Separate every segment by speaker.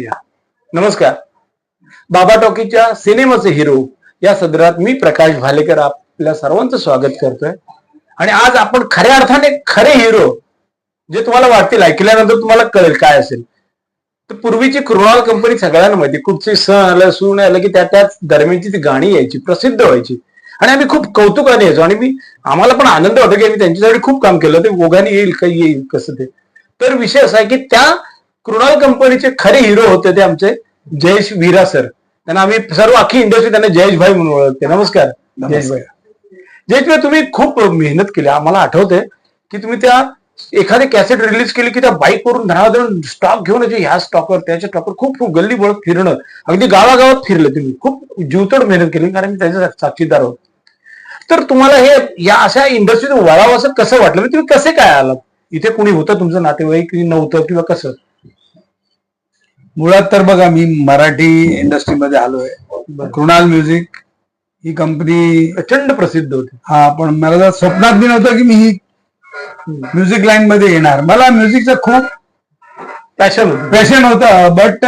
Speaker 1: नमस्कार. बाबा टॉकीच्या सिनेमाचे हिरो या सदरात मी प्रकाश भालेकर आपल्या सर्वांचं स्वागत करतोय. आणि आज आपण खऱ्या अर्थाने खरे हिरो जे तुम्हाला वाटतील ऐकल्यानंतर तुम्हाला कळेल काय असेल. तर पूर्वीची कृणाल कंपनी सगळ्यांना माहिती कुठचे सण आलं सून आलं की त्या त्याच दरम्यानची ती गाणी यायची प्रसिद्ध व्हायची. आणि आम्ही खूप कौतुकाने यायचो आणि मी आम्हाला पण आनंद होता की आम्ही त्यांच्यासाठी खूप काम केलं ते ओघाने येईल काही येईल कसं ते. तर विषय असा आहे की त्या कृणाल कंपनीचे खरे हिरो होते ते आमचे जयेश वीरा सर त्यांना आम्ही सर्व अख्खी इंडस्ट्री त्यांना जयेश भाई म्हणून ओळखते. नमस्कार. जयेश भाई. जयेश भाई तुम्ही खूप मेहनत केली. आम्हाला आठवते की तुम्ही त्या एखादी कॅसेट रिलीज केली की त्या बाईक वरून धनाधन स्टॉक घेऊन ह्या स्टॉकवर त्याच्या स्टॉकवर खूप खूप गल्ली बोळत फिरणं. अगदी गावागावात फिरले तुम्ही. खूप जीवतोड मेहनत केली कारण मी त्याच्या साक्षीदार होत. तर तुम्हाला हे या अशा इंडस्ट्रीत वळावं असं कसं वाटलं? म्हणजे तुम्ही कसे काय आलात? इथे कोणी होतं तुमचं नातेवाईक नव्हतं किंवा कसं?
Speaker 2: मुळात तर बघा मी मराठी इंडस्ट्रीमध्ये आलोय. कृणाल म्युझिक ही कंपनी
Speaker 1: प्रचंड प्रसिद्ध होते.
Speaker 2: हा पण मला जर स्वप्नात बी नव्हतं की मी ही म्युझिक लाईन मध्ये येणार. मला म्युझिकचं खूप
Speaker 1: पॅशन होतं.
Speaker 2: पॅशन होतं बट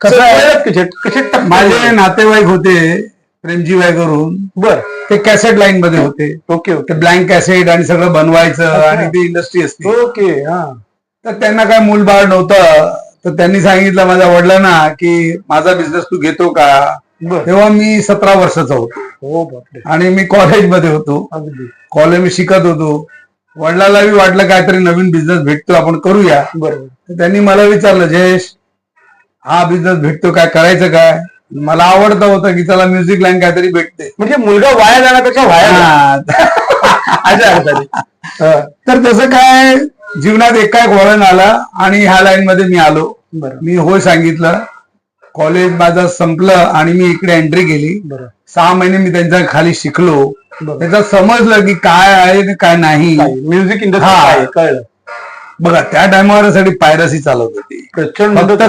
Speaker 2: कसं माझे? नातेवाईक होते प्रेमजी करून
Speaker 1: बर.
Speaker 2: ते कॅसेट लाईन मध्ये होते.
Speaker 1: Okay okay.
Speaker 2: ब्लँक कॅसेट आणि सगळं बनवायचं. आणि ती इंडस्ट्री असते.
Speaker 1: ओके हा.
Speaker 2: तर त्यांना काय मूलबाळ नव्हतं. तर त्यांनी सांगितलं माझ्या वडिलांना की माझा बिझनेस तू घेतो का? तेव्हा मी सतरा वर्षाचा होतो.
Speaker 1: हो
Speaker 2: आणि मी कॉलेजमध्ये होतो. कॉलेज मी शिकत होतो. वडिलांनाही वाटलं काहीतरी नवीन बिझनेस भेटतो आपण करूया.
Speaker 1: बरोबर.
Speaker 2: त्यांनी मला विचारलं जयेश हा बिझनेस भेटतो काय? करायचं काय? मला आवडतं होतं की चला म्युझिक लाईन काहीतरी भेटते.
Speaker 1: म्हणजे मुलगा वाया जाण्यापेक्षा वाया
Speaker 2: तर तसं काय जीवनात एका एक वळण आला आणि ह्या लाईन मध्ये मी आलो. मी होय सांगितलं. कॉलेज माझं संपलं आणि मी इकडे एंट्री केली.
Speaker 1: बरं.
Speaker 2: सहा महिने मी त्यांच्या खाली शिकलो. त्याचं समजलं की काय आहे काय नाही.
Speaker 1: Music industry. काय आहे, कळलं.
Speaker 2: बघा त्या टायमावर पायरसी चालत होती.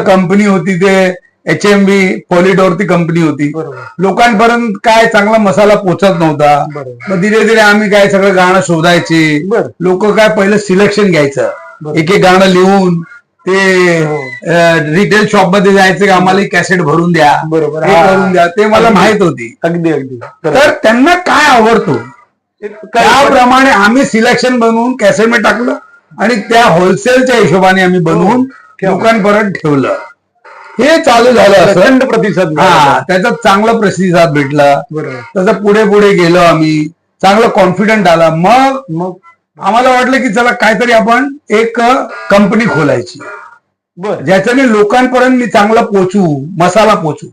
Speaker 2: कंपनी होती ते एच एम बी पॉलिडोरची कंपनी होती. लोकांपर्यंत काय चांगला मसाला पोचत नव्हता. मग धीरे धीरे आम्ही काय सगळं गाणं शोधायचे. लोक काय पहिलं सिलेक्शन घ्यायचं. एक एक गाणं लिहून ते
Speaker 1: हो.
Speaker 2: रिटेल शॉपमध्ये जायचं की आम्हाला कॅसेट भरून द्या.
Speaker 1: बरोबर.
Speaker 2: हे
Speaker 1: हा.
Speaker 2: करून द्या. ते मला. माहीत होती.
Speaker 1: अगदी अगदी.
Speaker 2: तर त्यांना काय आवडतो? त्याप्रमाणे आम्ही सिलेक्शन बनवून कॅसेट टाकलं आणि त्या होलसेलच्या हिशोबाने आम्ही बनवून. लोकांपर्यंत ठेवलं. हे चालू झालं असं.
Speaker 1: प्रचंड प्रतिसाद
Speaker 2: हा
Speaker 1: मिळाला.
Speaker 2: त्याचा चांगला प्रतिसाद भेटला.
Speaker 1: बरोबर.
Speaker 2: तसं पुढे पुढे गेलो आम्ही. चांगलं कॉन्फिडंट आला. मग
Speaker 1: मग?
Speaker 2: आम्हाला वाटलं की चला काहीतरी आपण एक कंपनी खोलायची.
Speaker 1: बर.
Speaker 2: ज्याच्याने लोकांपर्यंत मी चांगला पोचू मसाला पोचू.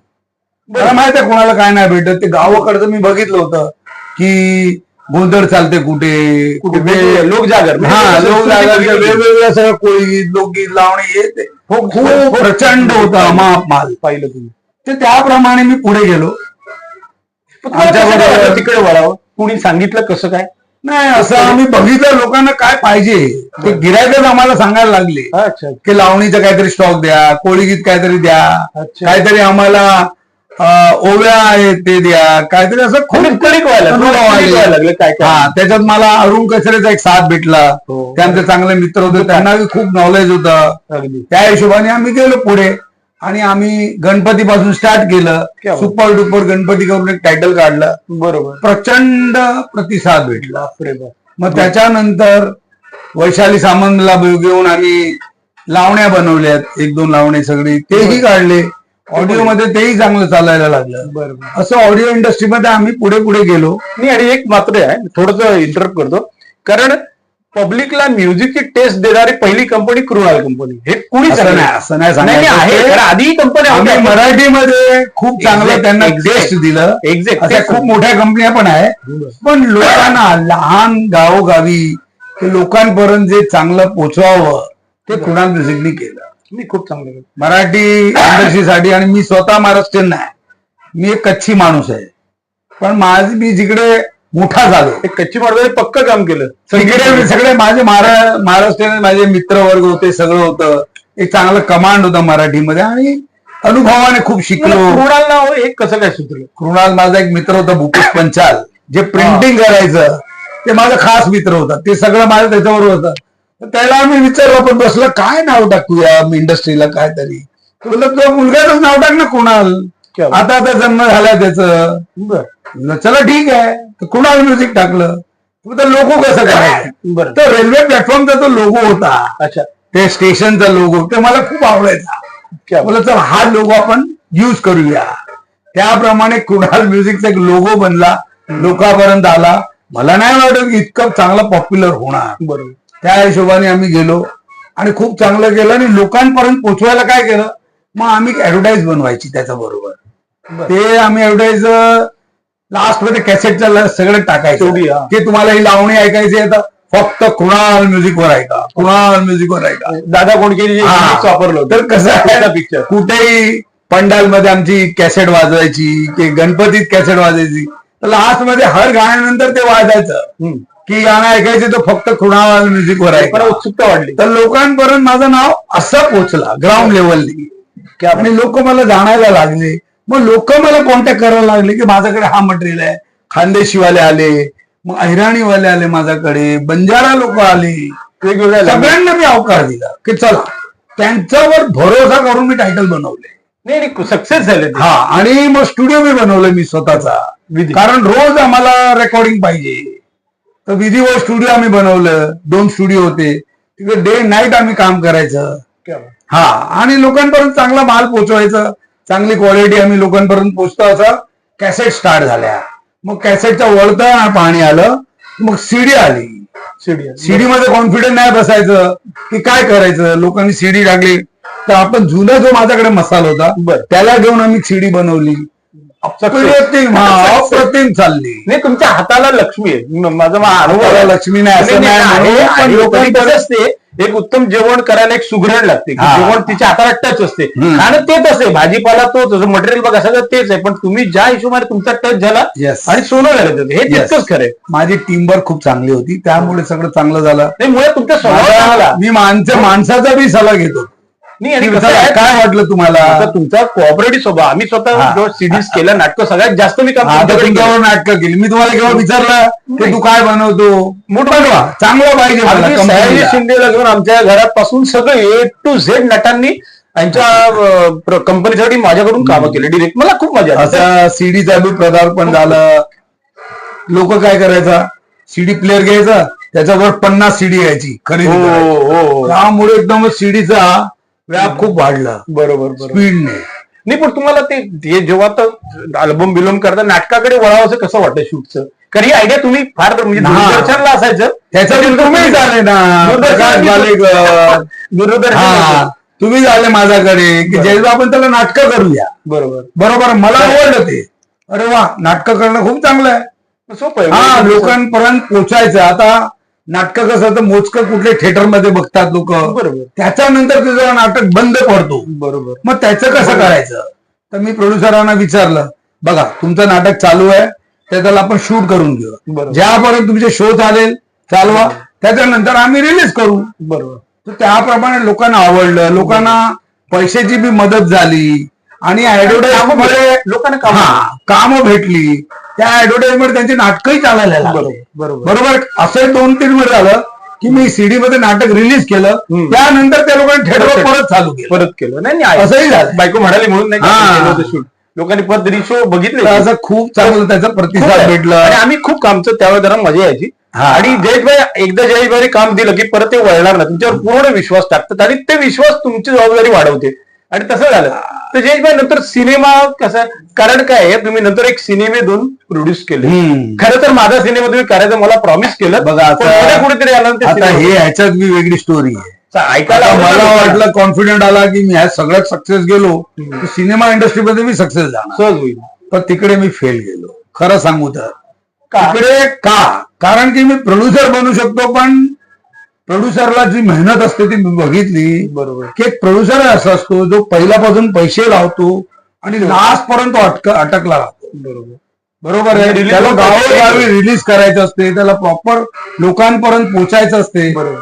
Speaker 2: मला माहीत आहे कोणाला काय नाही भेटत. ते गावाकडचं मी बघितलं होतं की गोंधळ चालते कुठे?
Speaker 1: कुठे?
Speaker 2: कुठे?
Speaker 1: वेगवेगळे लोक जागर
Speaker 2: हा लोक जागांचं वेगवेगळ्या सगळं कोळी लोकगीत लावणी हे ते
Speaker 1: हो,
Speaker 2: खूप प्रचंड होता माल
Speaker 1: पाहिलं तुम्ही.
Speaker 2: तर त्याप्रमाणे मी पुढे गेलो.
Speaker 1: तिकडे वळावं? कुणी सांगितलं कसं काय?
Speaker 2: नाही असं आम्ही बघितलं लोकांना काय पाहिजे. ते गिरायकच आम्हाला सांगायला लागले.
Speaker 1: अच्छा.
Speaker 2: की लावणीचं काहीतरी स्टॉक द्या कोळीगीत काहीतरी द्या. काहीतरी आम्हाला ओव्या आहेत ते द्या. काहीतरी असं खूप
Speaker 1: कलिक व्हायला लागले. काय
Speaker 2: हा त्याच्यात मला अरुण कचरेचा एक साथ भेटला.
Speaker 1: हो.
Speaker 2: ते आमचे चांगले मित्र होते. त्यांना खूप नॉलेज होतं. त्या हिशोबाने आम्ही गेलो पुढे. आणि आम्ही गणपतीपासून स्टार्ट केलं. सुपर डुपर गणपती करून एक टायटल काढलं.
Speaker 1: बरोबर.
Speaker 2: प्रचंड प्रतिसाद भेटला. मग त्याच्यानंतर वैशाली सामंतला घेऊन आम्ही लावण्या बनवल्यात. एक दोन लावणे सगळी. तेही काढले. ऑडिओ मध्ये तेही चांगलं चालायला लागलं.
Speaker 1: बरोबर
Speaker 2: असं ऑडिओ इंडस्ट्रीमध्ये आम्ही पुढे पुढे गेलो.
Speaker 1: नाही आणि एक मात्र आहे थोडस इंटरप्ट करतो. कारण पब्लिकला म्युझिकची टेस्ट देणारी पहिली कंपनी कृणाल कंपनी हे कुणी
Speaker 2: असं? नाही असं नाही सांगायचं.
Speaker 1: आधी कंपनी
Speaker 2: आम्ही मराठीमध्ये खूप चांगलं
Speaker 1: Exact,
Speaker 2: त्यांना
Speaker 1: exact.
Speaker 2: टेस्ट दिलं.
Speaker 1: एक्झॅक्ट
Speaker 2: अशा खूप मोठ्या कंपन्या पण आहे. पण लोकांना लहान गावोगावी ते लोकांपर्यंत जे चांगलं पोचवावं ते कृणाल म्युझिकनी केलं.
Speaker 1: मी खूप चांगलं.
Speaker 2: मराठी इंडस्ट्रीसाठी आणि मी स्वतः महाराष्ट्रीयन नाही. मी एक कच्ची माणूस आहे. पण माझ मी जिकडे मोठा झालो.
Speaker 1: ते कच्ची माडवे पक्क काम केलं.
Speaker 2: तिकडे मी सगळे माझे महारा महाराष्ट्रीयन माझे मित्र वर्ग होते सगळं होतं. एक चांगलं कमांड होतं मराठीमध्ये आणि अनुभवाने खूप शिकलो.
Speaker 1: कृणाल नाव हे कसं काय सुचलं?
Speaker 2: कृणाल माझा एक मित्र होता भूपेश पंचाल. जे प्रिंटिंग करायचं ते माझा खास मित्र होता. ते सगळं माझं त्याच्यावर होतं. त्याला आम्ही विचारलं पण बसलं काय नाव टाकूया इंडस्ट्रीला काय तरी तुझ्या मुलग्याचंच नाव टाक ना कुणाल. आता आता जन्म झाला त्याचं. चला ठीक आहे. तर कुणाल म्युझिक टाकलं. तू तर लोगो कसं करायचं?
Speaker 1: बर.
Speaker 2: तर रेल्वे प्लॅटफॉर्मचा तो लोगो होता.
Speaker 1: अच्छा.
Speaker 2: ते स्टेशनचा लोगो. ते मला खूप आवडायचा. मला चल हा लोगो आपण युज करूया. त्याप्रमाणे कुणाल म्युझिकचा एक लोगो बनला. लोकांपर्यंत आला. मला नाही वाटत की इतकं चांगला पॉप्युलर होणार.
Speaker 1: बरोबर.
Speaker 2: त्या हिशोबाने आम्ही गेलो. आणि खूप चांगलं केलं आणि लोकांपर्यंत पोचवायला काय केलं? मग आम्ही ऍडव्हर्टाईज बनवायची त्याच्या बरोबर
Speaker 1: बरं.
Speaker 2: ते आम्ही ऍडव्हर्टाईज लास्टमध्ये कॅसेटच्या सगळं टाकायचं. की तुम्हाला ही लावणी ऐकायची आहे तर फक्त कुणाल म्युझिकवर ऐका. कुणाल म्युझिकवर ऐका.
Speaker 1: दादा कोणकेरी
Speaker 2: हा.
Speaker 1: वापरलं
Speaker 2: तर कसं आहे
Speaker 1: पिक्चर
Speaker 2: कुठेही पंडाल मध्ये आमची कॅसेट वाजवायची की गणपतीत कॅसेट वाजायची. तर लास्टमध्ये हर गाण्यानंतर ते वाजायचं. की गाणं ऐकायचे तर फक्त कुणाल म्युझिकवर
Speaker 1: मला
Speaker 2: ऐका
Speaker 1: उत्सुकता वाढली
Speaker 2: तर लोकांपर्यंत माझं नाव असं पोचला ग्राउंड लेवलनी
Speaker 1: बात.
Speaker 2: आणि लोक मला जाणायला लागले मग लोक मला कॉन्टॅक्ट करायला लागले की माझ्याकडे हा मटेरियल आहे खानदेशीवाले आले मग अहिराणीवाले आले माझ्याकडे बंजारा लोक आले
Speaker 1: वेगवेगळ्या.
Speaker 2: सगळ्यांना मी अवकार दिला की चला त्यांच्यावर भरोसा करून मी टायटल बनवले
Speaker 1: नाही नाही सक्सेस झाले.
Speaker 2: हा आणि मग स्टुडिओ मी बनवलं मी स्वतःचा. कारण रोज आम्हाला रेकॉर्डिंग पाहिजे तर विधिवत स्टुडिओ आम्ही बनवलं. दोन स्टुडिओ होते. तिकडे डे नाईट आम्ही काम करायचं. हा आणि लोकांपर्यंत चांगला माल पोचवायचं चांगली क्वालिटी आम्ही लोकांपर्यंत पोचतो असं कॅसेट स्टार्ट झाल्या. मग कॅसेटच्या वळतं पाणी आलं. मग सीडी आली.
Speaker 1: आहे.
Speaker 2: सीडी मध्ये कॉन्फिडन्स नाही बसायचं. की काय करायचं? लोकांनी सीडी टाकली. तर आपण जुना जो माझ्याकडे मसाला होता. त्याला घेऊन आम्ही सीडी बनवली. अप्रतिम हा अप्रतिम चालली.
Speaker 1: नाही तुमच्या हाताला लक्ष्मी आहे. म- माझा मा- अनुभव आहे.
Speaker 2: लक्ष्मी नाही असं
Speaker 1: नाही,
Speaker 2: नाही
Speaker 1: नाही,
Speaker 2: म्हणून,
Speaker 1: आहे,
Speaker 2: पण
Speaker 1: आणि
Speaker 2: लोकांपर्यंत-
Speaker 1: कसं असते एक उत्तम जेवण करायला एक सुगरण लागते. की
Speaker 2: हा.
Speaker 1: जेवण तिच्या हाताला टच असते.
Speaker 2: हम्म.
Speaker 1: खाणं तेच असते. भाजीपाला तोच मटेरियल बघा सगळं तेच आहे. पण तुम्ही ज्या हिशोबाने तुमचा टच झाला
Speaker 2: Yes.
Speaker 1: आणि सोनं झालं त्याचं. हे
Speaker 2: Yes.
Speaker 1: तितकंच खरंय
Speaker 2: माझी टीमवर्क खूप चांगली होती. त्यामुळे सगळं चांगलं झालं.
Speaker 1: नाही मुळे तुमचा स्वभाव चांगला.
Speaker 2: मी माणसं माणसाचा बी सल्ला घेतो
Speaker 1: नाही आणि कसं आहे,
Speaker 2: काय वाटलं तुम्हाला
Speaker 1: आता तुमचा कोऑपरेटिव्ह स्वभाव आम्ही स्वतः
Speaker 2: हा.
Speaker 1: सिडीज केल्या नाटकं सगळ्यात जास्त मी काम
Speaker 2: आता
Speaker 1: तुमच्याकडे केलं.
Speaker 2: तुमच्यावर नाटकं केली मी तुम्हाला केव्हा विचारलं की तू काय बनवतो
Speaker 1: मोठं बनवा.
Speaker 2: चांगलं पाहिजे मला
Speaker 1: अगदी
Speaker 2: company
Speaker 1: सयाजी
Speaker 2: ला.
Speaker 1: शिंदेला घेऊन आमच्या घरापासून सगळं ए टू झेड नटांनी यांच्या कंपनीसाठी माझ्याकडून कामं केली डिरेक्ट मला खूप मजा आली.
Speaker 2: असं सीडीचा बी पदार्पण झालं लोक काय करायचा सीडी प्लेअर घ्यायचा त्याच्यावर पन्नास सीडी यायची खरेदी
Speaker 1: हो
Speaker 2: करायची.
Speaker 1: हो हो.
Speaker 2: त्यामुळे एकदम सीडीचा व्याप खूप वाढला.
Speaker 1: बरोबर बरोबर.
Speaker 2: स्पीडने.
Speaker 1: नाही पण तुम्हाला ते ते जेव्हा तर अल्बम बिलम करता नाटकाकडे वळावं कसं वाटतं शूटचं? कारण ही आयडिया तुम्ही फार म्हणजे
Speaker 2: हा.
Speaker 1: दूरदर्शनला असायचं.
Speaker 2: त्याच्यातून तुम्ही झाले ना.
Speaker 1: दूरदर्शन-
Speaker 2: हा. तुम्ही झाले माझ्याकडे. की ज्यावेळेस आपण त्याला नाटकं करूया.
Speaker 1: बरोबर.
Speaker 2: बरोबर. मला आवडलं ते. अरे वा नाटकं करणं खूप चांगलं आहे.
Speaker 1: सोपं
Speaker 2: हा
Speaker 1: आहे
Speaker 2: लोकांपर्यंत पोचायचं आता नाटकं कसं तर मोजकं कुठले थिएटरमध्ये बघतात लोक.
Speaker 1: बरोबर.
Speaker 2: त्याच्यानंतर तुझं नाटक बंद पडतो.
Speaker 1: बरोबर.
Speaker 2: मग त्याचं कसं करायचं? तर मी प्रोड्युसरांना विचारलं बघा तुमचं नाटक चालू आहे त्याला आपण शूट करून घेऊ. ज्यापर्यंत तुमचे शो चालेल चालवा. त्याच्यानंतर आम्ही रिलीज करू.
Speaker 1: बरोबर.
Speaker 2: त्याप्रमाणे लोकांना आवडलं. लोकांना पैशाची बी मदत झाली. आणि ऍडव्हर्टाईजमध्ये
Speaker 1: लोकांना काम
Speaker 2: कामं भेटली. त्या ऍडव्हर्टाईजमेंट त्यांची नाटकंही चालायला लागली.
Speaker 1: बरोबर
Speaker 2: असं दोन तीन वेळ झालं की मी सीडी मध्ये नाटक रिलीज केलं. त्यानंतर त्या लोकांनी थिएटरवर परत चालू केलं.
Speaker 1: परत केलं. नाही नाही
Speaker 2: असंही झालं.
Speaker 1: बायको म्हणाली म्हणून नाही शूट लोकांनी परत शो बघितले.
Speaker 2: असं खूप चांगलं त्याचा प्रतिसाद. भेटला.
Speaker 1: आणि आम्ही खूप कामचं त्यावेळेस जरा मजा यायची. आणि जयेशभाई एकदा जयेशभाई काम दिलं की परत ते वळणार ना तुमच्यावर पूर्ण विश्वास टाकतात. आणि ते विश्वास तुमची जबाबदारी वाढवते. आणि तसं झालं. तर जयेशभाई नंतर सिनेमा कसा कारण काय आहे तुम्ही नंतर एक सिनेमे दोन प्रोड्यूस केले. खरं तर माझा सिनेमा तुम्ही करायचं मला प्रॉमिस केलं.
Speaker 2: बघा, आता-
Speaker 1: कुठेतरी आलं
Speaker 2: हे ह्याच्यात बी वेगळी स्टोरी आहे.
Speaker 1: ऐकायला
Speaker 2: मला. वाटलं कॉन्फिडंट आला की मी ह्या सगळ्यात सक्सेस गेलो सिनेमा इंडस्ट्रीमध्ये मी सक्सेस झाला
Speaker 1: सहज होईल.
Speaker 2: पण तिकडे मी फेल गेलो. खरं सांगू तर? तिकडे का? कारण की मी प्रोड्युसर बनू शकतो पण प्रोड्युसरला जी मेहनत असते ती मी बघितली.
Speaker 1: बरोबर.
Speaker 2: की एक प्रोड्युसर असा असतो जो पहिल्यापासून पैसे लावतो आणि लास्ट पर्यंत अटक अटकला राहतो.
Speaker 1: बरोबर.
Speaker 2: बरोबर आहे.
Speaker 1: Release
Speaker 2: त्याला गावोगावी रिलीज करायचं असते त्याला प्रॉपर लोकांपर्यंत पोचायचं असते.
Speaker 1: बरोबर.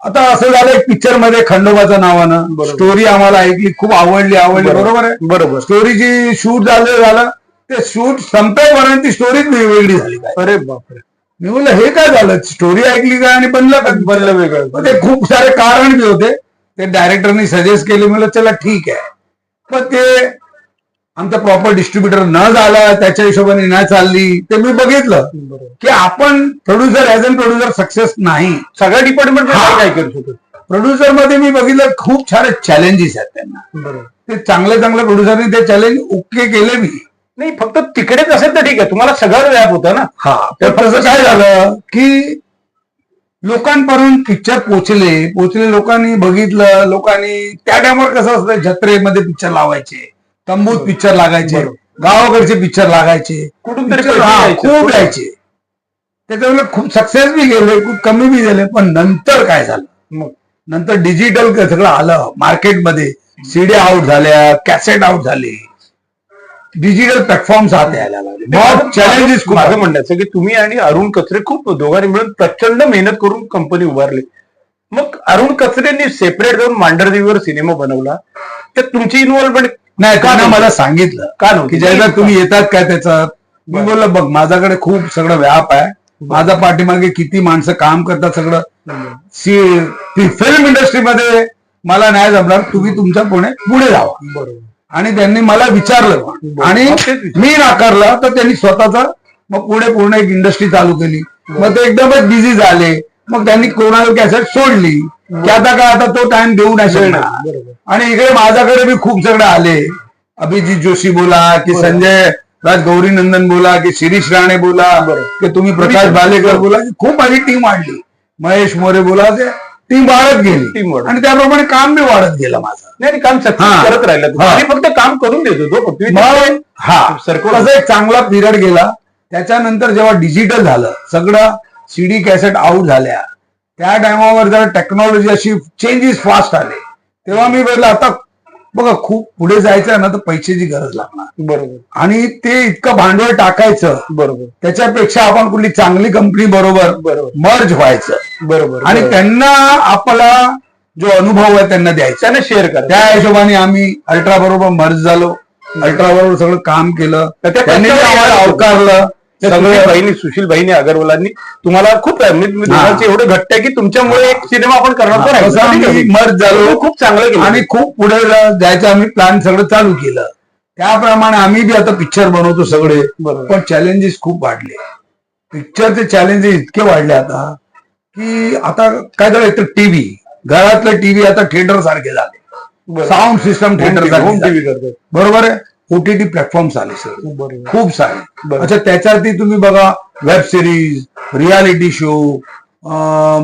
Speaker 2: आता असं झालं एक पिक्चरमध्ये खंडोबाच्या नावानं. स्टोरी आम्हाला ऐकली खूप आवडली आवडली.
Speaker 1: बरोबर.
Speaker 2: आहे?
Speaker 1: बरोबर.
Speaker 2: स्टोरीची शूट झालं झालं ते शूट संपेपर्यंत ती स्टोरीच वेगळी झाली.
Speaker 1: अरे बापरे.
Speaker 2: मी म्हणलं हे काय झालं? स्टोरी ऐकली का आणि बनलं का?
Speaker 1: बनलं वेगळं.
Speaker 2: ते खूप सारे कारण बी होते. ते डायरेक्टरनी सजेस्ट केले. म्हणलं चला ठीक आहे. पण ते आमचा प्रॉपर डिस्ट्रीब्युटर न झाला त्याच्या हिशोबाने न चालली. ते मी बघितलं की आपण producer as an producer success नाही.
Speaker 1: सगळ्या डिपार्टमेंट. काय करू शकतो
Speaker 2: प्रोड्युसरमध्ये मी बघितलं खूप सारे चॅलेंजेस आहेत त्यांना. ते चांगले चांगले प्रोड्युसरने ते चॅलेंज ओके केले मी.
Speaker 1: नाही फक्त तिकडेच असेल तर ठीक आहे. तुम्हाला सगळं व्याप होता ना.
Speaker 2: हा. तर तसं काय झालं? की लोकांपर्यंत पिक्चर पोचले पोचले लोकांनी बघितलं. लोकांनी त्या टायमावर कसं असतं जत्रेमध्ये पिक्चर लावायचे. तंबूत पिक्चर लागायचे. गावाकडचे पिक्चर लागायचे.
Speaker 1: कुठून तरी.
Speaker 2: खूप यायचे त्याच्यामुळे खूप सक्सेस बी गेले खूप कमी बी झाले. पण नंतर काय झालं? नंतर डिजिटल सगळं आलं. मार्केटमध्ये सीडी आउट झाल्या कॅसेट आउट झाले. डिजिटल प्लॅटफॉर्म्स हात यायला लागले. चॅलेंजेस खूप
Speaker 1: माझं. म्हणण्याचं की तुम्ही आणि अरुण कचरे खूप दोघांनी मिळून प्रचंड मेहनत करून कंपनी उभारली. मग अरुण कचरेंनी सेपरेट जाऊन मांडरदेवीवर सिनेमा बनवला. तर तुमची इन्व्हॉल्वमेंट
Speaker 2: नाही त्यांना मला सांगितलं
Speaker 1: का नव्हती?
Speaker 2: की ज्याला तुम्ही येतात काय त्याच्यात? मी बोललो बघ माझ्याकडे खूप सगळं व्याप आहे. माझा पाठीमागे किती माणसं काम करतात सगळं. फिल्म इंडस्ट्रीमध्ये मला नाही जमणार. तुम्ही तुमच्या पुणे पुढे जावा.
Speaker 1: बरोबर.
Speaker 2: आणि त्यांनी मला विचारलं. आणि. मी नाकारलं तर त्यांनी स्वतःचा मग पुढे पूर्ण एक इंडस्ट्री चालू केली. मग ते एकदमच बिझी झाले. मग त्यांनी कोरोना कॅसेट सोडली. की आता काय आता तो टाइम देऊ नाही शकणार. आणि इकडे माझ्याकडे बी खूप सगळे आले. अभिजित जोशी बोला की. संजय राज गौरी नंदन बोला की शिरीष राणे बोला. की तुम्ही प्रकाश बालेकर बोला की खूप माझी टीम वाढली महेश मोरे बोला ते टीम वाढत गेली
Speaker 1: वाढत.
Speaker 2: आणि त्याप्रमाणे काम बी वाढत गेलं माझं
Speaker 1: नाही नाही, काम सक्सेस
Speaker 2: हा.
Speaker 1: करत राहिला तुम्ही.
Speaker 2: हा.
Speaker 1: आणि फक्त काम करून देत होतो फक्त तुम्ही
Speaker 2: मग हा
Speaker 1: सरकवलं.
Speaker 2: तसा एक चांगला पिरियड गेला त्याच्यानंतर जेव्हा डिजिटल झालं सगळं सीडी कॅसेट आउट झाल्या त्या टायमावर जर टेक्नॉलॉजी अशी चेंजेस फास्ट आले तेव्हा मी बोललो आता बघा खूप पुढे जायचं ना तर पैशाची गरज लागणार.
Speaker 1: बरोबर.
Speaker 2: आणि ते इतकं भांडवल टाकायचं
Speaker 1: बरोबर.
Speaker 2: त्याच्यापेक्षा आपण कुठली चांगली कंपनी बरोबर
Speaker 1: बरोबर.
Speaker 2: मर्ज व्हायचं.
Speaker 1: बरोबर
Speaker 2: आणि. त्यांना आपला जो अनुभव आहे त्यांना द्यायचा.
Speaker 1: त्याने शेअर करा
Speaker 2: त्या हिशोबाने आम्ही अल्ट्रा बरोबर मर्ज झालो. अल्ट्रा बरोबर सगळं काम केलं.
Speaker 1: तर त्या
Speaker 2: त्यांनी आम्हाला अवकारलं
Speaker 1: त्या
Speaker 2: सगळं
Speaker 1: सुशील भाईनी सुशील भाईनी अगरवालांनी. तुम्हाला खूप मी एवढे घट्ट आहे की तुमच्यामुळे एक सिनेमा आपण करणार.
Speaker 2: मर्ज झालो
Speaker 1: खूप चांगलं केलं.
Speaker 2: आणि खूप पुढे जायचं आम्ही प्लॅन सगळं चालू केलं. त्याप्रमाणे आम्ही बी आता पिक्चर बनवतो सगळे. पण चॅलेंजेस खूप वाढले. पिक्चरचे चॅलेंजेस इतके वाढले आता की आता काय झालं तर टीव्ही घरातलं टीव्ही आता थिएटर सारखे झाले. साऊंड सिस्टम थिएटर सारखे बरोबर आहे? ओटीटी प्लॅटफॉर्म आले
Speaker 1: बरोबर.
Speaker 2: खूप सारे. अच्छा त्याच्यावरती तुम्ही बघा वेब सिरीज रियालिटी शो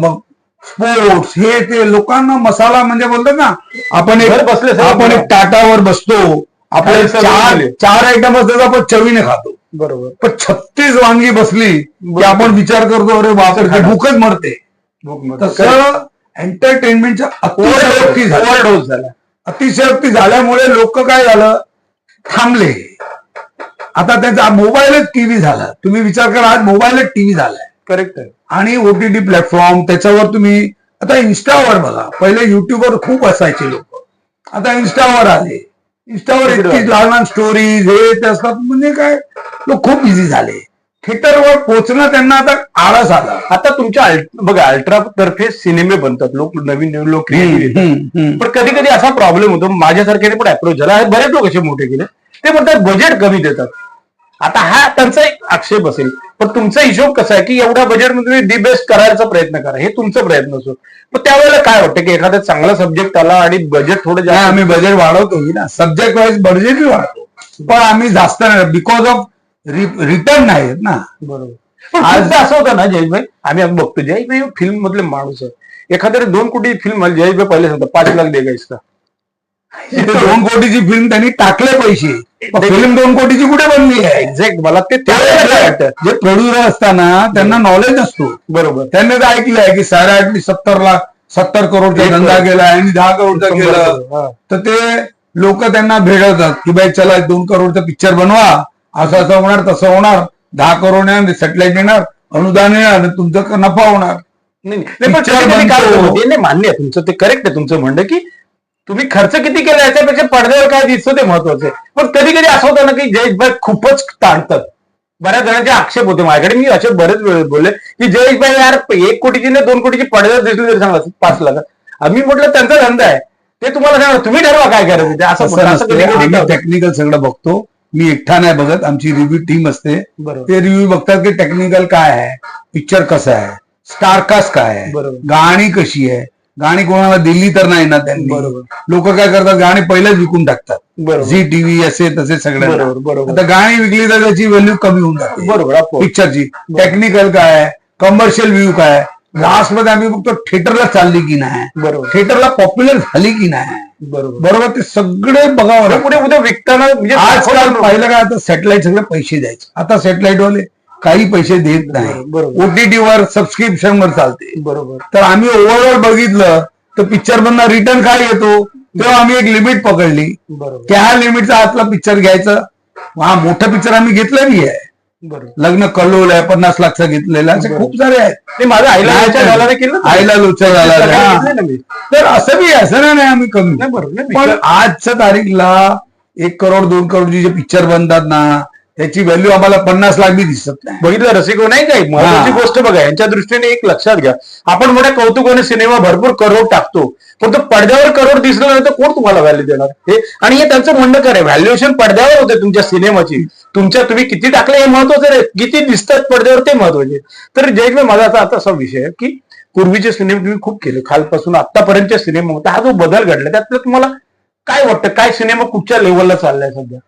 Speaker 2: मग स्पोर्ट्स हे ते लोकांना मसाला म्हणजे बोलतात ना आपण एक
Speaker 1: सगळं
Speaker 2: आपण एक. टाटावर बसतो
Speaker 1: सगळं
Speaker 2: चार. चार आयटम असतात आपण चवीने खातो.
Speaker 1: बरोबर.
Speaker 2: पण छत्तीस वांगी बसली की. आपण विचार करतो अरे बापरे भूकच मरते. तसं एंटरटेनमेंटच्या अतिशयोक्ती झाली
Speaker 1: ओव्हरडोस झाला
Speaker 2: अतिशयोक्ती झाल्यामुळे लोक काय झालं? थांबले. आता त्यांचा मोबाईलच टीव्ही झाला. तुम्ही विचार करा आज मोबाईलच टीव्ही झालाय.
Speaker 1: करेक्ट
Speaker 2: आणि ओटीटी प्लॅटफॉर्म त्याच्यावर तुम्ही आता इन्स्टावर बघा. पहिले युट्यूबवर खूप असायचे लोक. आता इन्स्टावर आले. इन्स्टावर इतकी लहान लहान स्टोरीज हे ते असतात. म्हणजे काय? लोक खूप बिझी झाले. थिएटरवर पोहोचणं त्यांना आता आळस आला.
Speaker 1: आता तुमच्या बघा अल्ट्रा तर्फे सिनेमे बनतात लोक नवीन नवीन लोक. पण कधी कधी असा प्रॉब्लेम होतो माझ्यासारख्याने पण अप्रोच झाला. बरेच लोक असे मोठे गेले ते म्हणतात बजेट कमी देतात. आता हा त्यांचा एक आक्षेप असेल. पण तुमचा हिशोब कसा आहे की एवढ्या बजेटमध्ये तुम्ही दी बेस्ट करायचा प्रयत्न करा? हे तुमचा प्रयत्न असो. पण त्यावेळेला काय वाटतं की एखादा चांगला सब्जेक्ट आला आणि बजेट थोडं जास्त
Speaker 2: आम्ही बजेट वाढवतो की ना. सब्जेक्ट वाईज बजेट वाढतो. पण आम्ही जास्त नाही. बिकॉज ऑफ रिटर्न नाही आहेत ना.
Speaker 1: बरोबर. आज असं होतं ना जयेशभाई आम्ही आम्ही बघतो. जयेशभाई फिल्म मधले माणूस आहे एखाद्या दोन कोटी फिल्म जयेशभाई पहिले सांगतात पाच लाख दे का
Speaker 2: दोन कोटीची फिल्म त्यांनी टाकले पैसे. फिल्म दोन कोटीची कुठे बनली आहे?
Speaker 1: एक्झॅक्ट मला ते वाटतं?
Speaker 2: जे प्रोड्युसर असताना त्यांना नॉलेज नसतो
Speaker 1: बरोबर.
Speaker 2: त्यांनी तर ऐकलंय की साडे आठ सत्तर लाख सत्तर करोडचा धंदा. केला आणि दहा करोडचा
Speaker 1: हा.
Speaker 2: तर ते लोक त्यांना भेटवतात की बाई चला दोन करोडचा पिक्चर बनवा. असं असं होणार तसं होणार. दहा करोड येणार सॅटेलाइट येणार अनुदान येणार आणि तुमचं नफा होणार.
Speaker 1: नाही नाही. मान्य आहे तुमचं ते करेक्ट आहे तुमचं म्हणणं की तुम्ही खर्च किती केला याच्यापेक्षा पडद्यावर काय दिसतं ते महत्वाचं आहे. पण कधी कधी असं होतं ना की जयेशभाई खूपच ताणतात. बऱ्याच जणांचे आक्षेप होते माझ्याकडे. मी असे बरेच वेळ बोलले की जयेशभाई यार एक कोटीची नाही दोन कोटीची पडद्यावर दिसली तरी सांगा पाच लाख. आम्ही म्हटलं त्यांचा धंदा आहे. ते तुम्हाला सांगा तुम्ही ठरवा काय करायचं ते. असं.
Speaker 2: टेक्निकल सगळं बघतो. मी एकटा नाही बघत आमची रिव्ह्यू टीम असते. ते रिव्ह्यू बघतात की टेक्निकल काय आहे पिक्चर कसं आहे स्टारकास्ट काय आहे. गाणी कशी आहे गाणी कोणाला दिली तर नाही ना त्यांनी.
Speaker 1: बरोबर.
Speaker 2: लोक काय करतात गाणी पहिलेच विकून टाकतात. झी टीव्ही असे तसे सगळ्यांना. आता गाणी विकली तर त्याची व्हॅल्यू कमी होऊन जाते.
Speaker 1: बरोबर.
Speaker 2: पिक्चरची टेक्निकल काय आहे कमर्शियल व्ह्यू काय आहे. लास्टमध्ये आम्ही बघतो थिएटरला चालली की नाही. थिएटरला पॉप्युलर झाली की नाही.
Speaker 1: बरोबर.
Speaker 2: बरोबर ते सगळे बघावं
Speaker 1: पुढे
Speaker 2: लागतं.
Speaker 1: पुढे उद्या विकताना म्हणजे
Speaker 2: आजकाल पाहिलं काय आता सॅटेलाइट सगळे पैसे द्यायचे. आता सॅटेलाइट वाले काही पैसे देत नाही.
Speaker 1: बरोबर.
Speaker 2: ओटीटी वर सबस्क्रिप्शन वर चालते.
Speaker 1: बरोबर.
Speaker 2: तर आम्ही ओव्हरऑल बघितलं तर पिक्चर मधनं रिटर्न काय येतो. तेव्हा आम्ही एक लिमिट पकडली.
Speaker 1: बरोबर.
Speaker 2: त्या लिमिटचा आतला पिक्चर घ्यायचं. हा मोठा पिक्चर आम्ही घेतला बी आहे लग्न आहे पन्नास लाखचा घेतलेला असे. खूप सारे आहेत
Speaker 1: ते माझं आईला
Speaker 2: नाही.
Speaker 1: झाला केलं ना.
Speaker 2: आईला लोचा झाला
Speaker 1: ना.
Speaker 2: तर असं बी आहे, असं नाही आम्ही कमी पण आजच्या तारीखला एक करोड दोन करोडची जे पिक्चर बनतात ना त्याची व्हॅल्यू आम्हाला पन्नास लाख बी दिसत नाही.
Speaker 1: बघितलं रसिको नाही काही? महत्वाची. गोष्ट बघा यांच्या दृष्टीने एक लक्षात घ्या. आपण मोठ्या कौतुकाने सिनेमा भरपूर करोड टाकतो. पण तो पडद्यावर करोड दिसला नाही तर कोण तुम्हाला व्हॅल्यू देणार? हे आणि हे त्यांचं म्हणणं काय व्हॅल्युएशन पडद्यावर होते तुमच्या सिनेमाची. तुमच्या तुम्ही किती टाकले हे महत्वाचं नाही किती दिसतात पडद्यावर ते महत्त्वाचे तर जयक माझा आता आता असा विषय आहे की पूर्वीचे सिनेमे तुम्ही खूप केले. खालपासून आतापर्यंतच्या सिनेमामध्ये हा जो बदल घडला त्यातलं तुम्हाला काय वाटतं? काय सिनेमा कुठच्या लेवलला चाललाय सध्या?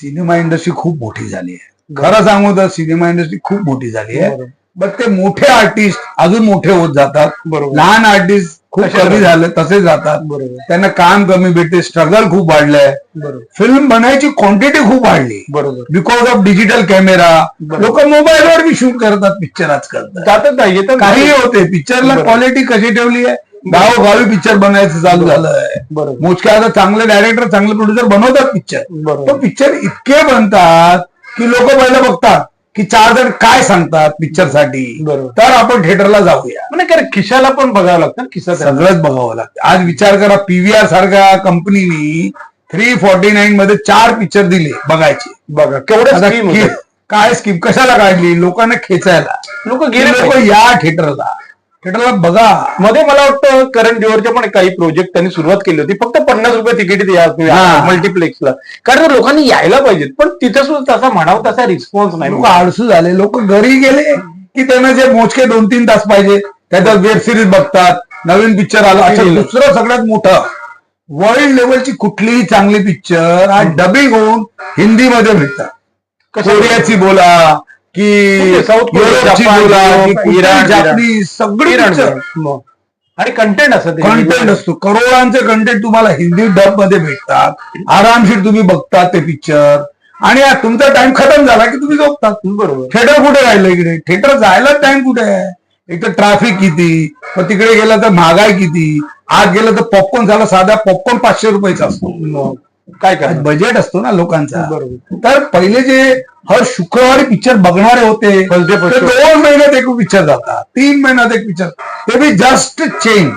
Speaker 2: सिनेमा इंडस्ट्री खूप मोठी झाली आहे खरं सांगू तर सिनेमा इंडस्ट्री खूप मोठी झाली आहे. बट ते मोठे आर्टिस्ट अजून मोठे होत जातात
Speaker 1: बरोबर.
Speaker 2: लहान आर्टिस्ट खूप कमी. झाले तसे जातात
Speaker 1: बरोबर
Speaker 2: त्यांना काम कमी भेटते स्ट्रगल खूप वाढलंय फिल्म बनायची क्वांटिटी खूप वाढली
Speaker 1: बरोबर
Speaker 2: बिकॉज ऑफ डिजिटल कॅमेरा. लोक मोबाईलवर बी शूट करतात पिक्चर आजकाल.
Speaker 1: जातात येतात
Speaker 2: काही होते पिक्चरला. क्वालिटी कशी ठेवली आहे गावोगावी पिक्चर बनायचं चालू झालंय.
Speaker 1: बरोबर.
Speaker 2: मोजक्या आता चांगले डायरेक्टर चांगले प्रोड्युसर बनवतात पिक्चर तो पिक्चर इतके बनतात की लोक पहिलं बघतात की चार जण काय सांगतात
Speaker 1: पिक्चरसाठी.
Speaker 2: तर आपण थिएटरला जाऊया.
Speaker 1: म्हणजे खिशाला पण बघावं लागतं खिसा त्याला.
Speaker 2: सगळंच बघावं लागतं. आज विचार करा पीव्हीआर सारख्या कंपनीनी थ्री फॉर्टी नाईन मध्ये चार पिक्चर दिले बघायचे.
Speaker 1: बघा केवढं
Speaker 2: काय स्कीम कशाला काढली? लोकांना खेचायला.
Speaker 1: लोक गेले
Speaker 2: लोक. या थिएटरला थिएटरला बघा.
Speaker 1: मध्ये मला वाटतं करण जोहरचे पण काही प्रोजेक्ट त्यांनी सुरुवात केली होती. फक्त पन्नास रुपये तिकीट या
Speaker 2: हा.
Speaker 1: मल्टिप्लेक्सला कारण लोकांनी यायला पाहिजेत. पण तिथं सुद्धा तसा म्हणावं तसा रिस्पॉन्स नाही.
Speaker 2: लोक आळसू झाले. लोक घरी गेले की त्यांना जे मोजके दोन तीन तास पाहिजे. त्याच्यात वेब सिरीज बघतात. नवीन पिक्चर आला. अच्छा. दुसरं सगळ्यात मोठं. वर्ल्ड लेवलची कुठलीही चांगली पिक्चर आज डबिंग होऊन हिंदीमध्ये भेटतात. कोरियाची बोला की सगळी.
Speaker 1: आणि कंटेंट असं ते.
Speaker 2: कंटेंट असतो. करोडांचे कंटेंट तुम्हाला हिंदी डबमध्ये भेटतात. आरामशीर तुम्ही बघतात ते पिक्चर आणि तुमचा टाइम खतम झाला की तुम्ही झोपतात
Speaker 1: बरोबर.
Speaker 2: थिएटर कुठे राहिलं इकडे? थिएटर जायला टाइम कुठे आहे? एक तर ट्रॅफिक किती? मग तिकडे गेलं तर महागाई किती? आज गेलं तर पॉपकॉर्न झाला साधा पॉपकॉर्न पाचशे रुपयाचा असतो.
Speaker 1: काय करणार?
Speaker 2: बजेट असतो ना लोकांचा.
Speaker 1: बरोबर.
Speaker 2: तर पहिले जे हर शुक्रवारी पिक्चर बघणारे होते ते. दोन महिन्यात एक पिक्चर जातात तीन महिन्यात एक पिक्चर ते बी जस्ट चेंज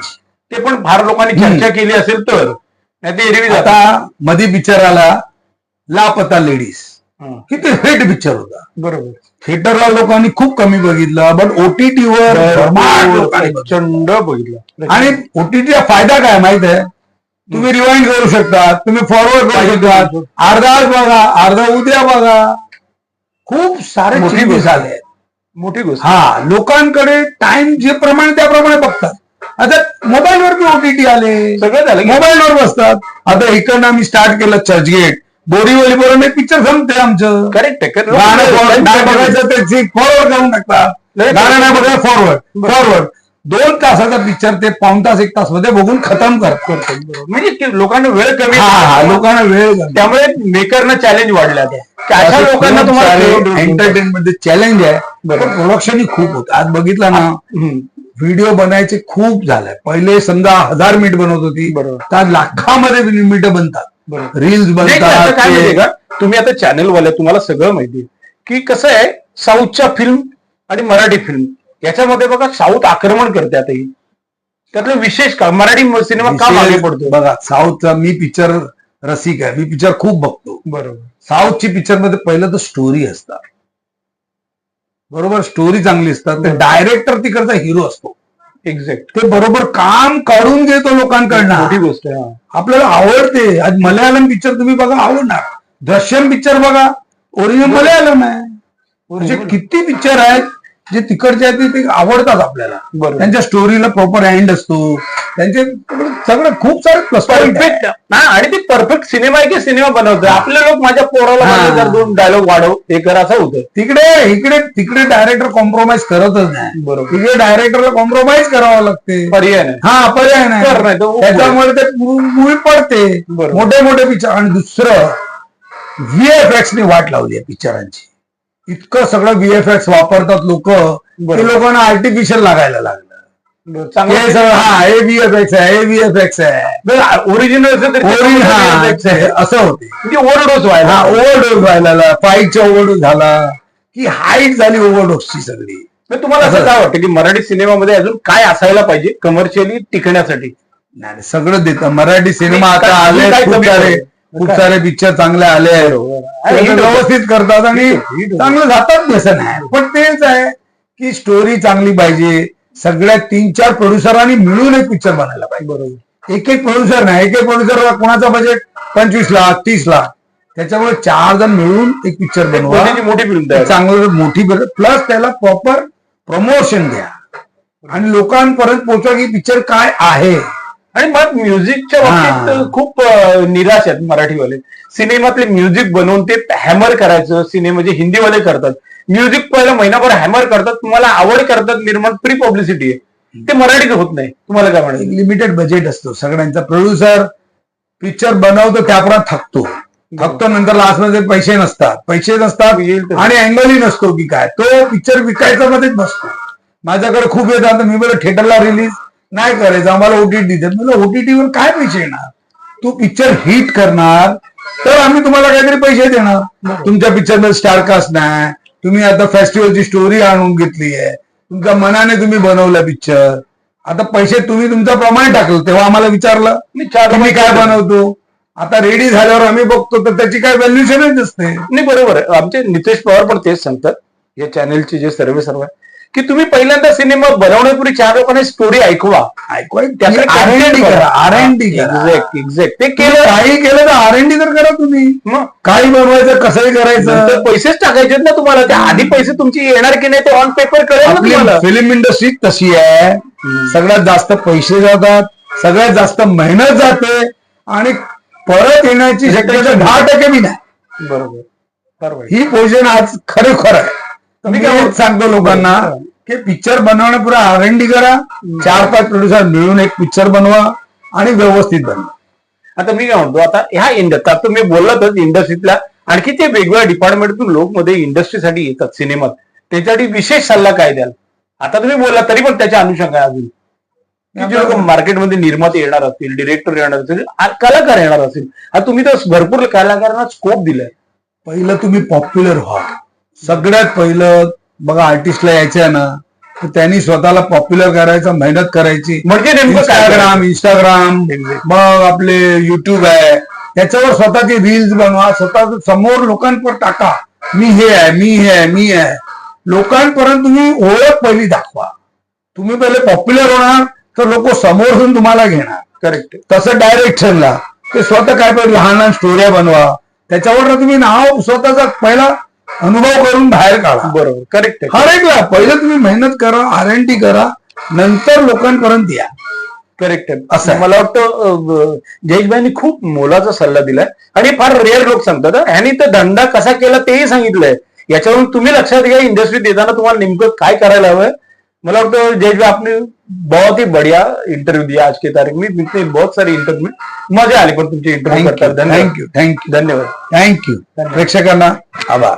Speaker 1: ते पण फार लोकांनी चर्चा केली असेल तर नाही ते एरवी
Speaker 2: आता मध्ये पिक्चर आला लापता लेडीज. किती हिट पिक्चर होता.
Speaker 1: बरोबर.
Speaker 2: थिएटरला लोकांनी खूप कमी बघितलं बट ओटीटी वर भरमार लोकांनी बघितलं.
Speaker 1: प्रचंड बघितलं.
Speaker 2: आणि ओटीटीचा फायदा काय माहीत आहे? तुम्ही रिवाइंड करू शकता तुम्ही फॉरवर्ड करू शकता अर्धा आज बघा अर्धा उद्या बघा. खूप सारे
Speaker 1: मोठी गोष्ट.
Speaker 2: आले.
Speaker 1: मोठी गोष्ट.
Speaker 2: हा लोकांकडे टाइम जे प्रमाणे त्याप्रमाणे बघतात. आता मोबाईलवर बी ओटीटी आले.
Speaker 1: सगळं झालं
Speaker 2: मोबाईलवर बसतात. आता इकडनं आम्ही स्टार्ट केलं चर्चगेट बोरीवली बरोबर पिक्चर संपते आमचं.
Speaker 1: करेक्ट आहे
Speaker 2: गाणं. बघायचं ते फॉरवर्ड करून टाकतात. गाणं नाही बघायचं फॉरवर्ड. फॉरवर्ड दोन तासाचा पिक्चर ते पाऊन तास एक तासमध्ये बघून खतम
Speaker 1: बरोबर. म्हणजे ते लोकांना वेळ कमी
Speaker 2: हा हा. लोकांना वेळ.
Speaker 1: त्यामुळे मेकरनं चॅलेंज वाढलं अशा लोकांना तुम्हाला
Speaker 2: एंटरटेनमेंटमध्ये चॅलेंज आहे प्रोडक्शन खूप होत आज बघितलं ना. व्हिडिओ बनायचे खूप झालंय पहिले समजा हजार मिनिट बनवत होती
Speaker 1: बरोबर.
Speaker 2: आज लाखामध्ये मिनिट बनतात
Speaker 1: बरोबर.
Speaker 2: रील्स
Speaker 1: काय
Speaker 2: बनतात
Speaker 1: का तुम्ही आता चॅनल वाले तुम्हाला सगळं माहितीये की कसं आहे साऊथच्या फिल्म आणि मराठी फिल्म याच्यामध्ये बघा साऊथ आक्रमण करते आता ही. त्यातलं विशेष का? मराठी सिनेमा का मागे पडतो
Speaker 2: बघा साऊथचा मी पिक्चर रसिक आहे. मी पिक्चर खूप बघतो.
Speaker 1: बरोबर.
Speaker 2: साऊथची पिक्चरमध्ये पहिलं तर स्टोरी असतात. बरोबर स्टोरी चांगली असतात. तर डायरेक्टर तिकडचा हिरो असतो.
Speaker 1: एक्झॅक्ट
Speaker 2: ते बरोबर काम काढून घेतो लोकांकडनं.
Speaker 1: मोठी गोष्ट आहे.
Speaker 2: आपल्याला आवडते. आज मल्याळम पिक्चर तुम्ही बघा आवडणार. दृश्यम पिक्चर बघा. ओरिजिनल मल्याळम आहे. किती पिक्चर आहेत. जे तिकडचे आहेत ते- आवडतात आपल्याला. त्यांच्या स्टोरीला प्रॉपर एंड असतो. त्यांचे सगळं खूप सारे
Speaker 1: परफेक्ट ना आणि ते परफेक्ट सिनेमा आहे की सिनेमा बनवतोय? आपले लोक माझ्या पोराला जर दोन डायलॉग वाढव हे कर असं होतं
Speaker 2: तिकडे इकडे तिकडे डायरेक्टर कॉम्प्रोमाइज करतच नाही.
Speaker 1: बरोबर.
Speaker 2: तिकडे डायरेक्टरला कॉम्प्रोमाइज करावं लागते.
Speaker 1: पर्याय नाही.
Speaker 2: हा पर्याय नाही. त्याच्यामुळे ते मूवी पडते. मोठे मोठे पिक्चर आणि दुसरं व्हीएफएक्स ने वाट लावली आहे पिक्चरांची इतकं सगळं व्हीएफएक्स वापरतात लोक ते. लोकांना आर्टिफिशियल लागायला लागलं. हे सगळं हा हे व्हीएफएक्स आहे हे व्हीएफएक्स आहे.
Speaker 1: ओरिजिनल म्हणजे
Speaker 2: असं होते.
Speaker 1: ओव्हरडोस
Speaker 2: हा
Speaker 1: व्हायला
Speaker 2: ओव्हरडोस व्हायला फाईटचा ओव्हरडोस झाला. की हाईट झाली ओव्हरडोसची सगळी.
Speaker 1: तुम्हाला असं काय वाटतं की मराठी सिनेमामध्ये अजून काय असायला पाहिजे कमर्शियली टिकण्यासाठी?
Speaker 2: नाही सगळं देतं. मराठी सिनेमा आता आले? खूप सारे पिक्चर चांगले आले आहेत. व्यवस्थित करतात आणि. चांगलं जातात व्यसन आहे पण तेच आहे की स्टोरी चांगली पाहिजे. सगळ्या तीन चार प्रोड्युसरांनी मिळून एक पिक्चर बनायला पाहिजे.
Speaker 1: बरोबर.
Speaker 2: एक एक प्रोड्युसर नाही. एक एक प्रोड्युसर कोणाचा बजेट पंचवीस लाख तीस लाख त्याच्यामुळे चार जण मिळून एक पिक्चर बनवा.
Speaker 1: मोठी फिल्म
Speaker 2: चांगलं मोठी प्लस त्याला प्रॉपर प्रमोशन द्या. आणि लोकांपर्यंत पोहोचवा की पिक्चर काय आहे?
Speaker 1: आणि मग म्युझिकच्या. बाबतीत खूप निराश आहेत मराठीवाले. सिनेमातले म्युझिक बनवून ते हॅमर करायचं सिनेमा जे हिंदीवाले करतात. म्युझिक पहिला महिनाभर हॅमर करतात तुम्हाला आवड करतात निर्माण फ्री पब्लिसिटी आहे. ते मराठीत होत नाही. तुम्हाला काय म्हणायचं?
Speaker 2: लिमिटेड बजेट असतो. सगळ्यांचा प्रोड्युसर पिक्चर बनवतो त्याप्रमाणे थकतो. थकतो नंतर लास्टमध्ये पैसे नसतात. पैसे नसतात. आणि अँगलही नसतो की काय. तो पिक्चर विकायचा मध्येच नसतो माझ्याकडे खूप येतात मी बरं थिएटरला रिलीज नाही करायचं आम्हाला ओटीटी देतात. म्हणजे ओटीटी वर काय पैसे येणार? तू पिक्चर हिट करणार तर आम्ही तुम्हाला काहीतरी पैसे देणार. तुमच्या पिक्चरमध्ये स्टारकास्ट नाही. तुम्ही आता फेस्टिवलची स्टोरी आणून घेतली आहे. तुमच्या मनाने तुम्ही बनवलं पिक्चर आता पैसे तुम्ही तुमचं प्रमाण टाकलं. तेव्हा आम्हाला विचारलं तुम्ही काय बनवतो? आता रेडी झाल्यावर आम्ही बघतो तर त्याची काय व्हॅल्युशनच नसते.
Speaker 1: नाही बरोबर आहे. आमचे नितेश पवार पण तेच सांगतात. या चॅनेलचे जे सर्वे सर्व आहे की तुम्ही पहिल्यांदा सिनेमा बनवण्यापूर्वी चार लोकांनी स्टोरी ऐकवा.
Speaker 2: ऐकवाय
Speaker 1: त्याकडे
Speaker 2: आर एन डी करा.
Speaker 1: एक्झॅक्ट एक्झॅक्ट ते
Speaker 2: केलं. काही केलं तर डी तर करा तुम्ही. काही बनवायचं कसंही करायचं.
Speaker 1: पैसेच टाकायचे ना तुम्हाला. त्या आधी पैसे तुमची येणार की नाही ते ऑन पेपर तुम्हाला.
Speaker 2: फिल्म इंडस्ट्री तशी आहे. सगळ्यात जास्त पैसे जातात. सगळ्यात जास्त मेहनत जाते. आणि परत येण्याची शक्यता दहा टक्के बी नाही.
Speaker 1: बरोबर. बरोबर.
Speaker 2: ही पोझिशन आज खरोखर आहे. मी काय सांगतो लोकांना की पिक्चर बनवण्यापूर्वी आर एन डी करा चार पाच प्रोड्युसर मिळून एक पिक्चर बनवा आणि व्यवस्थित बनवा.
Speaker 1: आता मी काय म्हणतो आता ह्या इंडस्ट्री आता तुम्ही बोललातच इंडस्ट्रीतल्या आणखी ते वेगवेगळ्या डिपार्टमेंटतून लोक मध्ये इंडस्ट्रीसाठी येतात सिनेमात त्याच्यासाठी विशेष सल्ला काय द्याल? आता तुम्ही बोलला तरी पण त्याच्या अनुषंग आहे अजून जे लोक मार्केटमध्ये निर्माते येणार असतील डिरेक्टर येणार असतील कलाकार येणार असतील. आता तुम्ही तर भरपूर कलाकारांना स्कोप दिलाय.
Speaker 2: पहिलं तुम्ही पॉप्युलर व्हा. सगळ्यात पहिलं बघा आर्टिस्टला यायचं आहे ना तर त्यांनी स्वतःला पॉप्युलर करायचं मेहनत करायची.
Speaker 1: म्हणजे नेमकं काय
Speaker 2: इंस्टाग्राम इंस्टाग्राम. मग आपले युट्यूब आहे. त्याच्यावर स्वतःचे रील्स बनवा स्वतः समोर लोकांवर टाका. मी हे आहे मी हे आहे मी आहे. लोकांपर्यंत तुम्ही ओळख पहिली दाखवा. तुम्ही पहिले पॉप्युलर होणार तर लोक समोरून तुम्हाला घेणार.
Speaker 1: करेक्ट
Speaker 2: तसं डायरेक्शनला ते स्वतः काय पाहिजे लहान लहान स्टोऱ्या बनवा. त्याच्यावर तुम्ही नाव स्वतःचा पहिला अनुभव करून बाहेर काढा.
Speaker 1: बरोबर करेक्ट
Speaker 2: हर एकला पहिलं तुम्ही मेहनत करा आर एन टी करा नंतर लोकांपर्यंत या.
Speaker 1: करेक्ट
Speaker 2: असं.
Speaker 1: मला वाटतं जयेशभाईंनी खूप मोलाचा सल्ला दिलाय. आणि फार रेअर लोक सांगतात. ह्यांनी तर धंदा कसा केला तेही सांगितलंय. याच्यावरून तुम्ही लक्षात घ्या इंडस्ट्रीत येताना तुम्हाला नेमकं काय करायला मला वाटतं जयेशभाई आपने बहुत ही बढ़िया इंटरव्यू दिया आज के तारीख में. इतने बहुत सारे इंटरव्यू मजा आली पण तुमचे इंटरव्यू करतात धन्यवाद.
Speaker 2: थँक्यू थँक्यू
Speaker 1: धन्यवाद.
Speaker 2: थँक्यू प्रेक्षकांना आभार.